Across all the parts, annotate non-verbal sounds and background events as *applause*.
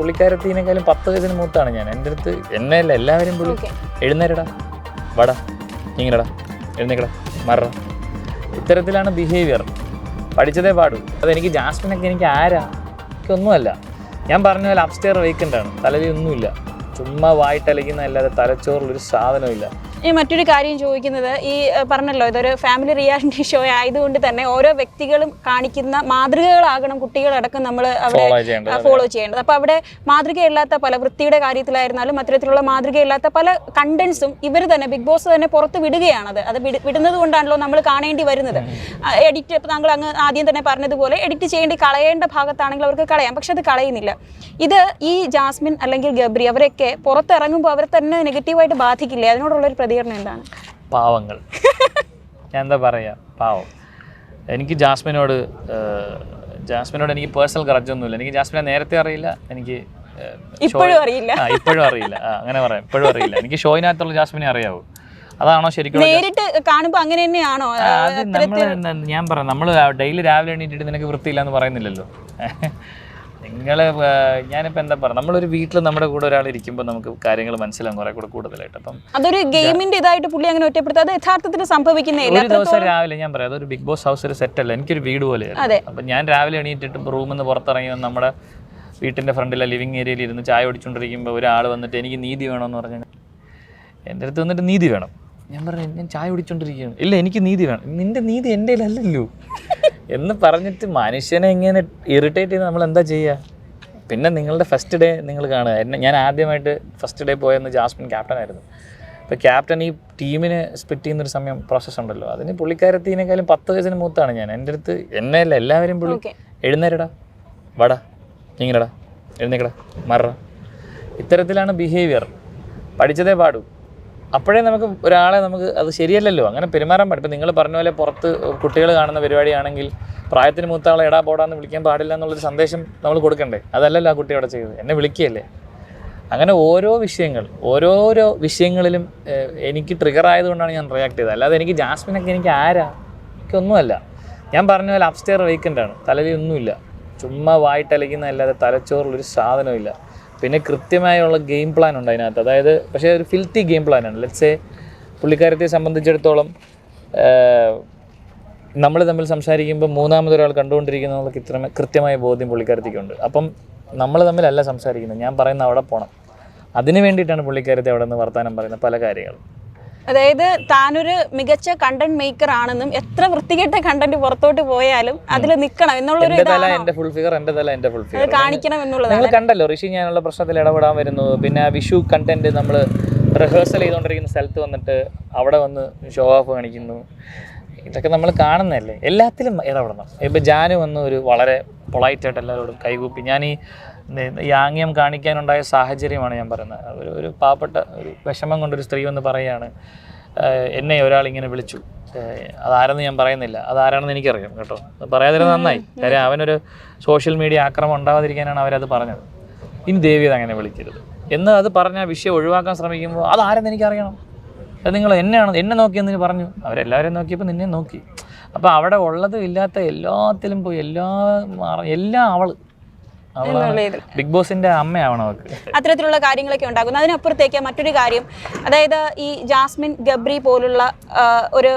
പുള്ളിക്കാരത്തിനേക്കാളും പത്ത് വയസ്സിന് മൂത്താണ് ഞാൻ. എന്റെ അടുത്ത് എന്നെ അല്ല എല്ലാവരും പുള്ളി എഴുന്നേരടാ. വടാ ഇങ്ങനെടാ എഴുന്നേക്കടാ മറ ഇത്തരത്തിലാണ് ബിഹേവിയർ പഠിച്ചതേ പാടൂ. അതെനിക്ക് ജാസ്മിനൊക്കെ എനിക്ക് ആരാ? എനിക്കൊന്നുമല്ല. ഞാൻ പറഞ്ഞ പോലെ അപ്സ്റ്റെയർ വേക്കന്റ് ആണ്. തലയിൽ ഒന്നുമില്ല. ചുമ്മാ വായിട്ടലയ്ക്കുന്ന അല്ലാതെ തലച്ചോറിലൊരു സാധനമില്ല ഈ മറ്റൊരു കാര്യം ചോദിക്കുന്നത് ഈ പറഞ്ഞല്ലോ ഇതൊരു ഫാമിലി റിയാലിറ്റി ഷോ ആയതുകൊണ്ട് തന്നെ ഓരോ വ്യക്തികളും കാണിക്കുന്ന മാതൃകകളാകണം കുട്ടികളടക്കം നമ്മൾ അവിടെ ഫോളോ ചെയ്യേണ്ടത് അപ്പോൾ അവിടെ മാതൃകയില്ലാത്ത പല വൃത്തിയുടെ കാര്യത്തിലായിരുന്നാലും അത്തരത്തിലുള്ള മാതൃകയില്ലാത്ത പല കണ്ടന്റ്സും ഇവർ തന്നെ ബിഗ് ബോസ് തന്നെ പുറത്ത് വിടുകയാണത്. അത് വിട- വിടുന്നത് കൊണ്ടാണല്ലോ നമ്മൾ കാണേണ്ടി വരുന്നത്. എഡിറ്റ് ഇപ്പോൾ താങ്കൾ അങ്ങ് ആദ്യം തന്നെ പറഞ്ഞതുപോലെ എഡിറ്റ് ചെയ്യേണ്ടി കളയേണ്ട ഭാഗത്താണെങ്കിൽ അവർക്ക് കളയാം. പക്ഷെ അത് കളയുന്നില്ല. ഇത് ഈ ജാസ്മിൻ അല്ലെങ്കിൽ ഗബ്രി അവരൊക്കെ പുറത്തിറങ്ങുമ്പോൾ അവരെ തന്നെ നെഗറ്റീവായിട്ട് ബാധിക്കില്ലേ? അതിനോടുള്ള ഒരു പ്രതികരണം എന്താണ്? പാവങ്ങൾ. ഞാൻ എന്താ പറയാ? പാവം. എനിക്ക് ജാസ്മിനോട് ജാസ്മിനോട് എനിക്ക് പേഴ്സണൽ ഒന്നുമില്ല. എനിക്ക് ജാസ്മിനെ നേരത്തെ അറിയില്ല. എനിക്ക് ഇപ്പോഴും അറിയില്ല. ഇപ്പോഴും അറിയില്ല. അങ്ങനെ പറയാം. ഇപ്പോഴും അറിയില്ല. എനിക്ക് ഷോയിനകത്തുള്ള ജാസ്മിനെ അറിയാവൂ. അതാണോ ശരിക്കും നേരിട്ട് കാണുമ്പോൾ അങ്ങനെ തന്നെയാണോ? നമ്മൾ ഞാൻ പറയാം. നമ്മൾ ഡെയിലി രാവിലെ എണീറ്റിട്ട് നിനക്ക് വൃത്തിയില്ല എന്ന് പറയുന്നില്ലല്ലോ. നിങ്ങൾ ഞാനിപ്പോൾ എന്താ പറയുക നമ്മളൊരു വീട്ടിൽ നമ്മുടെ കൂടെ ഒരാൾ ഇരിക്കുമ്പോൾ നമുക്ക് കാര്യങ്ങൾ മനസ്സിലാകും കുറെ കൂടെ കൂടുതലായിട്ട്. അപ്പം അതൊരു ഗെയിമിന്റെ ഇതായിട്ട് പുള്ളി അങ്ങനെ ഒറ്റപ്പെടുത്തുക അത് യഥാർത്ഥത്തിൽ സംഭവിക്കുന്നില്ല ഒരു ദിവസം രാവിലെ ഞാൻ പറയാം അതൊരു ബിഗ് ബോസ് ഹൗസ് ഒരു സെറ്റ് അല്ല എനിക്കൊരു വീട് പോലെയാണ് അതെ. അപ്പം ഞാൻ രാവിലെ എണീറ്റിട്ട് റൂമിൽ നിന്ന് പുറത്തിറങ്ങി നമ്മുടെ വീട്ടിന്റെ ഫ്രണ്ടിലെ ലിവിങ് ഏരിയയിൽ ഇരുന്ന് ചായ ഒടിച്ചുകൊണ്ടിരിക്കുമ്പോൾ ഒരാൾ വന്നിട്ട് എനിക്ക് നീതി വേണമെന്ന് പറഞ്ഞു എന്റെ അടുത്ത് വന്നിട്ട് നീതി വേണം. ഞാൻ പറഞ്ഞു ഞാൻ ചായ കുടിച്ചുകൊണ്ടിരിക്കുകയാണ് ഇല്ല എനിക്ക് നീതി വേണം. നിന്റെ നീതി എന്റെ അല്ലല്ലോ എന്ന് പറഞ്ഞിട്ട് മനുഷ്യനെ ഇങ്ങനെ ഇറിറ്റേറ്റ് ചെയ്ത് നമ്മൾ എന്താ ചെയ്യുക പിന്നെ നിങ്ങളുടെ ഫസ്റ്റ് ഡേ നിങ്ങൾ കാണുക. എന്നെ ഞാൻ ആദ്യമായിട്ട് ഫസ്റ്റ് ഡേ പോയെന്ന് ജാസ്മിൻ ക്യാപ്റ്റൻ ആയിരുന്നു. ഇപ്പോൾ ക്യാപ്റ്റൻ ഈ ടീമിനെ സ്പ്ലിറ്റ് ചെയ്യുന്നൊരു സമയം പ്രോസസ്സ് ഉണ്ടല്ലോ. അതിന് പുള്ളിക്കാരത്തിനേക്കാളും പത്ത് വയസ്സിന് മൂത്താണ് ഞാൻ. എന്റെ അടുത്ത് എന്നെ അല്ല എല്ലാവരും പുള്ളി എഴുന്നേരടാ. വടാ ഇങ്ങനെടാ എഴുന്നേക്കടാ മറ. ഇത്തരത്തിലാണ് ബിഹേവിയർ പഠിച്ചതേ പാടൂ. അപ്പോഴേ നമുക്ക് ഒരാളെ നമുക്ക് അത് ശരിയല്ലല്ലോ. അങ്ങനെ പെരുമാറാൻ പാടില്ല ഇപ്പം നിങ്ങൾ പറഞ്ഞ പോലെ പുറത്ത് കുട്ടികൾ കാണുന്ന പരിപാടിയാണെങ്കിൽ പ്രായത്തിന് മൂത്ത ആളെ എടാ പോടാന്ന് വിളിക്കാൻ പാടില്ല എന്നുള്ളൊരു സന്ദേശം നമ്മൾ കൊടുക്കണ്ടേ? അതല്ലല്ലോ ആ കുട്ടി അവിടെ ചെയ്തത്. എന്നെ വിളിക്കുകയല്ലേ? അങ്ങനെ ഓരോ വിഷയങ്ങൾ ഓരോരോ വിഷയങ്ങളിലും എനിക്ക് ട്രിഗർ ആയതുകൊണ്ടാണ് ഞാൻ റിയാക്ട് ചെയ്തത്. അല്ലാതെ എനിക്ക് ജാസ്മിനൊക്കെ എനിക്ക് ആരാ? എനിക്കൊന്നുമല്ല. ഞാൻ പറഞ്ഞ പോലെ അപ്സ്റ്റെയർ വേക്കന്റ് ആണ്. തലയിൽ ഒന്നുമില്ല. ചുമ്മാ വായിട്ടലയ്ക്കുന്ന അല്ലാതെ തലച്ചോറിലൊരു സാധനമില്ല പിന്നെ കൃത്യമായുള്ള ഗെയിം പ്ലാൻ ഉണ്ട് അതിനകത്ത്. അതായത് പക്ഷേ ഒരു ഫിൽത്തി ഗെയിം പ്ലാനാണ് ലെറ്റ്സേ പുള്ളിക്കാരത്തെ സംബന്ധിച്ചിടത്തോളം നമ്മൾ തമ്മിൽ സംസാരിക്കുമ്പോൾ മൂന്നാമതൊരാൾ കണ്ടുകൊണ്ടിരിക്കുന്ന ഇത്ര കൃത്യമായ ബോധ്യം പുള്ളിക്കാരത്തേക്കുണ്ട്. അപ്പം നമ്മൾ തമ്മിലല്ല സംസാരിക്കുന്നത്. ഞാൻ പറയുന്ന അവിടെ പോകണം അതിന് വേണ്ടിയിട്ടാണ് പുള്ളിക്കാരത്തെ അവിടെ നിന്ന് വർത്തമാനം പറയുന്ന പല കാര്യങ്ങളും. അതായത് താനൊരു മികച്ച കണ്ടന്റ് മേക്കർ ആണെന്നും എത്ര വൃത്തികെട്ട കണ്ടന്റ് പുറത്തോട്ട് പോയാലും അതിൽ നിൽക്കണം എന്നുള്ളൊരു ഫുൾ ഫിഗർ തല ഫുൾ ഫിഗർ കാണിക്കണം എന്നുള്ളതാണ്. നിങ്ങൾ കണ്ടല്ലോ ഋഷി ഞാനുള്ള പ്രശ്നത്തിൽ ഇടപെടാൻ വരുന്നു. പിന്നെ വിഷു കണ്ടന്റ് നമ്മൾ റിഹേഴ്സൽ ചെയ്തുകൊണ്ടിരിക്കുന്ന സ്ഥലത്ത് വന്നിട്ട് അവിടെ വന്ന് ഷോ ഓഫ് കാണിക്കുന്നു. ഇതൊക്കെ നമ്മൾ കാണുന്നതല്ലേ? എല്ലാത്തിലും ഇടപെടണം. ഇപ്പം ജാനു വന്ന് ഒരു വളരെ പൊളൈറ്റായിട്ട് എല്ലാവരോടും കൈകൂപ്പി. ഞാൻ ഈ ഈ ആംഗ്യം കാണിക്കാനുണ്ടായ സാഹചര്യമാണ് ഞാൻ പറയുന്നത്. ഒരു ഒരു പാവപ്പെട്ട ഒരു വിഷമം കൊണ്ടൊരു സ്ത്രീ വന്ന് പറയുകയാണ് എന്നെ ഒരാൾ ഇങ്ങനെ വിളിച്ചു. അതാരെന്ന് ഞാൻ പറയുന്നില്ല. അതാരാണെന്ന് എനിക്കറിയാം കേട്ടോ. പറയാതിരുന്നത് നന്നായി. കാര്യം അവനൊരു സോഷ്യൽ മീഡിയ ആക്രമം ഉണ്ടാവാതിരിക്കാനാണ് അവരത് പറഞ്ഞത്. ഇനി ദേവി അങ്ങനെ വിളിക്കരുത്. എന്ന് അത് പറഞ്ഞ വിഷയം ഒഴിവാക്കാൻ ശ്രമിക്കുമ്പോൾ അതാരെന്ന് എനിക്കറിയണം? അത് നിങ്ങൾ എന്നെയാണ് എന്നെ നോക്കിയെന്ന് പറഞ്ഞു. അവരെല്ലാവരും നോക്കിയപ്പോൾ നിന്നെ നോക്കി. അപ്പോൾ അവിടെ ഉള്ളതും ഇല്ലാത്ത എല്ലാത്തിലും പോയി എല്ലാ എല്ലാം അവൾ ബിഗ് ബോസിന്റെ അമ്മയാവണം അവർക്ക് അത്തരത്തിലുള്ള കാര്യങ്ങളൊക്കെ ഉണ്ടാകുന്നു. അതിനപ്പുറത്തേക്ക് മറ്റൊരു കാര്യം അതായത് ഈ ജാസ്മിൻ ഗബ്രി പോലുള്ള ഒരു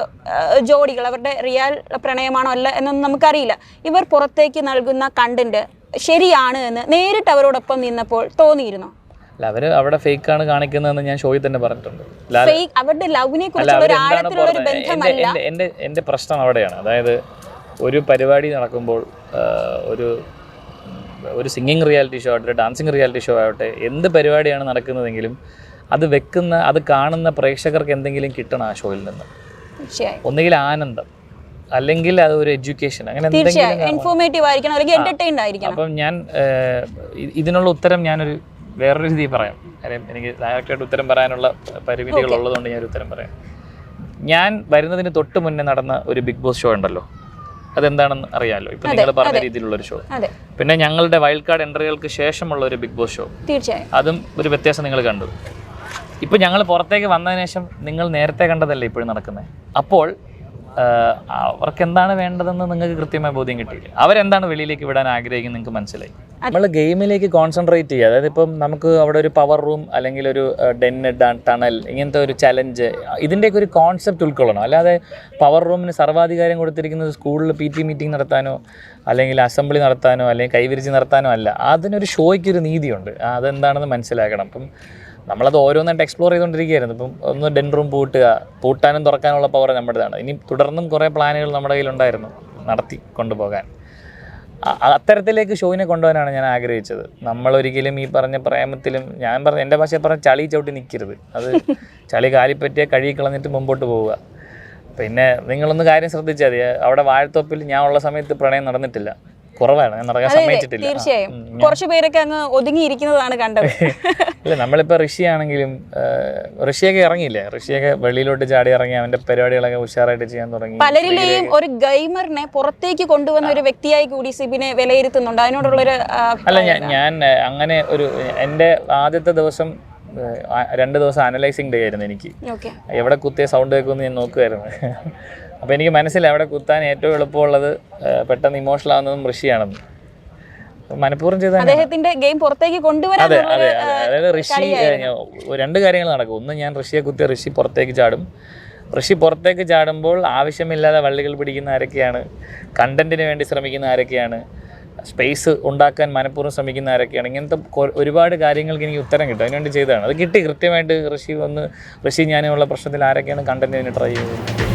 ജോഡികൾ അവരുടെ റിയൽ പ്രണയമാണോ അല്ല എന്നൊന്നും നമുക്കറിയില്ല. ഇവർ പുറത്തേക്ക് നൽകുന്ന കണ്ടന്റ് ശരിയാണ് എന്ന് നേരിട്ട് അവരോടൊപ്പം നിന്നപ്പോൾ തോന്നിയിരുന്നോ? അല്ല അവർ അവിടെ ഫേക്ക് ആണ് കാണിക്കുന്നതെന്ന് ഞാൻ ഷോയിൽ തന്നെ പറഞ്ഞിട്ടുണ്ട്. എന്റെ അവരുടെ ലവിനെ എന്റെ പ്രശ്നം അവിടെയാണ്. അതായത് ഒരു പരിപാടി നടക്കുമ്പോൾ ഒരു ഒരു സിംഗിങ് റിയാലിറ്റി ഷോ ആവട്ടെ ഡാൻസിങ് റിയാലിറ്റി ഷോ ആവട്ടെ എന്ത് പരിപാടിയാണ് നടക്കുന്നതെങ്കിലും അത് വെക്കുന്ന അത് കാണുന്ന പ്രേക്ഷകർക്ക് എന്തെങ്കിലും കിട്ടണം ആ ഷോയിൽ നിന്ന്. ഒന്നുകിൽ ആനന്ദം അല്ലെങ്കിൽ അത് ഒരു എഡ്യൂക്കേഷൻ അങ്ങനെ എന്തെങ്കിലും അപ്പം ഞാൻ ഇതിനുള്ള ഉത്തരം ഞാനൊരു വേറൊരു രീതി പറയാം. കാര്യം എനിക്ക് ഡയറക്റ്റായിട്ട് ഉത്തരം പറയാനുള്ള പരിമിതികൾ ഉള്ളതുകൊണ്ട് ഞാൻ ഉത്തരം പറയാം. ഞാൻ വരുന്നതിന് തൊട്ട് മുന്നേ നടന്ന ഒരു ബിഗ് ബോസ് ഷോ ഉണ്ടല്ലോ. അതെന്താണെന്ന് അറിയാമല്ലോ ഇപ്പൊ നിങ്ങൾ പറഞ്ഞ രീതിയിലുള്ള ഒരു ഷോ പിന്നെ ഞങ്ങളുടെ വൈൽഡ് കാർഡ് എൻട്രികൾക്ക് ശേഷമുള്ള ഒരു ബിഗ് ബോസ് ഷോ തീർച്ചയായും. അതും ഒരു വ്യത്യാസം നിങ്ങൾ കണ്ടു. ഇപ്പൊ ഞങ്ങൾ പുറത്തേക്ക് വന്നതിന് ശേഷം നിങ്ങൾ നേരത്തെ കണ്ടതല്ലേ ഇപ്പോഴും നടക്കുന്നത് അപ്പോൾ അവർക്ക് എന്താണ് വേണ്ടതെന്ന് നിങ്ങൾക്ക് കൃത്യമായ ബോധ്യം കിട്ടിയില്ല? അവരെന്താണ് വെളിയിലേക്ക് വിടാൻ ആഗ്രഹിക്കുന്നത് നിങ്ങൾക്ക് മനസ്സിലായി? നമ്മൾ ഗെയിമിലേക്ക് കോൺസെൻട്രേറ്റ് ചെയ്യുക. അതായത് ഇപ്പം നമുക്ക് അവിടെ ഒരു പവർ റൂം അല്ലെങ്കിൽ ഒരു ഡെന്ന് ടണൽ ഇങ്ങനത്തെ ഒരു ചലഞ്ച് ഇതിന്റെയൊക്കെ ഒരു കോൺസെപ്റ്റ് ഉൾക്കൊള്ളണം. അല്ലാതെ പവർ റൂമിന് സർവാധികാരം കൊടുത്തിരിക്കുന്നത് സ്കൂളിൽ പി ടി മീറ്റിംഗ് നടത്താനോ അല്ലെങ്കിൽ അസംബ്ലി നടത്താനോ അല്ലെങ്കിൽ കൈവിരിച്ച് നടത്താനോ അല്ല. അതിനൊരു ഷോയ്ക്കൊരു നീതിയുണ്ട്. അതെന്താണെന്ന് മനസ്സിലാക്കണം. അപ്പം നമ്മളത് ഓരോന്നായിട്ട് എക്സ്പ്ലോർ ചെയ്തുകൊണ്ടിരിക്കുകയായിരുന്നു ഇപ്പം ഒന്ന് ഡെൻ റൂം പൂട്ടുക പൂട്ടാനും തുറക്കാനുള്ള പവർ നമ്മുടേതാണ്. ഇനി തുടർന്നും കുറേ പ്ലാനുകൾ നമ്മുടെ കയ്യിലുണ്ടായിരുന്നു നടത്തി കൊണ്ടുപോകാൻ. അത്തരത്തിലേക്ക് ഷോവിനെ കൊണ്ടുപോകാനാണ് ഞാൻ ആഗ്രഹിച്ചത്. നമ്മളൊരിക്കലും ഈ പറഞ്ഞ പ്രേമത്തിലും ഞാൻ പറഞ്ഞ എന്റെ ഭാഷയിൽ പറഞ്ഞ ചളി ചവിട്ടി നിൽക്കരുത് അത് ചളി കാലിപ്പറ്റിയ കഴുകി കളഞ്ഞിട്ട് മുമ്പോട്ട് പോവുക. പിന്നെ നിങ്ങളൊന്ന് കാര്യം ശ്രദ്ധിച്ചാൽ മതി. അവിടെ വാഴത്തോപ്പിൽ ഞാൻ ഉള്ള സമയത്ത് പ്രണയം നടന്നിട്ടില്ല. കുറവാണ്. ഞാൻ നടക്കാൻ സമ്മതിച്ചിട്ടില്ല. തീർച്ചയായും. കുറച്ചു പേരൊക്കെ അങ്ങ് ഒതുങ്ങിയിരിക്കുന്നതാണ് കണ്ടത്. *laughs* ഇല്ല നമ്മളിപ്പോൾ ഋഷി ആണെങ്കിലും ഋഷിയൊക്കെ ഇറങ്ങിയില്ലേ? ഋഷിയൊക്കെ വെളിയിലോട്ട് ചാടി ഇറങ്ങി അവന്റെ പരിപാടികളൊക്കെ ഉഷാറായിട്ട് ചെയ്യാൻ തുടങ്ങി. പലരിലെയും ഒരു ഗൈമറിനെ പുറത്തേക്ക് കൊണ്ടുവന്ന ഒരു വ്യക്തിയായി കൂടി സിബിനെ വിലയിരുത്തുന്നുണ്ട്. അതിനോടുള്ള ഒരു അല്ല ഞാൻ അങ്ങനെ ഒരു എന്റെ ആദ്യത്തെ ദിവസം രണ്ട് ദിവസം അനലൈസിങ് ഡേ ആയിരുന്നു എനിക്ക്. എവിടെ കുത്തിയ സൗണ്ട് കേൾക്കുമെന്ന് ഞാൻ നോക്കുമായിരുന്നു അപ്പോൾ എനിക്ക് മനസ്സിലായി അവിടെ കുത്താൻ ഏറ്റവും എളുപ്പമുള്ളത് പെട്ടെന്ന് ഇമോഷണൽ ആവുന്നതും ഋഷിയാണെന്ന്. മനഃപൂർവം ചെയ്ത അദ്ദേഹത്തിന്റെ ഗെയിം പുറത്തേക്ക് കൊണ്ടുവരാൻ അതെ അതെ അതായത് ഋഷി രണ്ട് കാര്യങ്ങൾ നടക്കും. ഒന്ന് ഞാൻ ഋഷിയെ കുത്തിയ ഋഷി പുറത്തേക്ക് ചാടും. ഋഷി പുറത്തേക്ക് ചാടുമ്പോൾ ആവശ്യമില്ലാതെ വള്ളികൾ പിടിക്കുന്ന ആരൊക്കെയാണ്? കണ്ടന്റിന് വേണ്ടി ശ്രമിക്കുന്ന ആരൊക്കെയാണ്? സ്പേസ് ഉണ്ടാക്കാൻ മനഃപൂർവം ശ്രമിക്കുന്ന ആരൊക്കെയാണ്? ഇങ്ങനത്തെ ഒരുപാട് കാര്യങ്ങൾക്ക് എനിക്ക് ഉത്തരം കിട്ടും. അതിനുവേണ്ടി ചെയ്തതാണ്. അത് കിട്ടി. കൃത്യമായിട്ട് ഋഷി വന്ന് ഋഷി ഞാനുള്ള പ്രശ്നത്തിൽ ആരൊക്കെയാണ് കണ്ടന്റിന് ട്രൈ ചെയ്തത്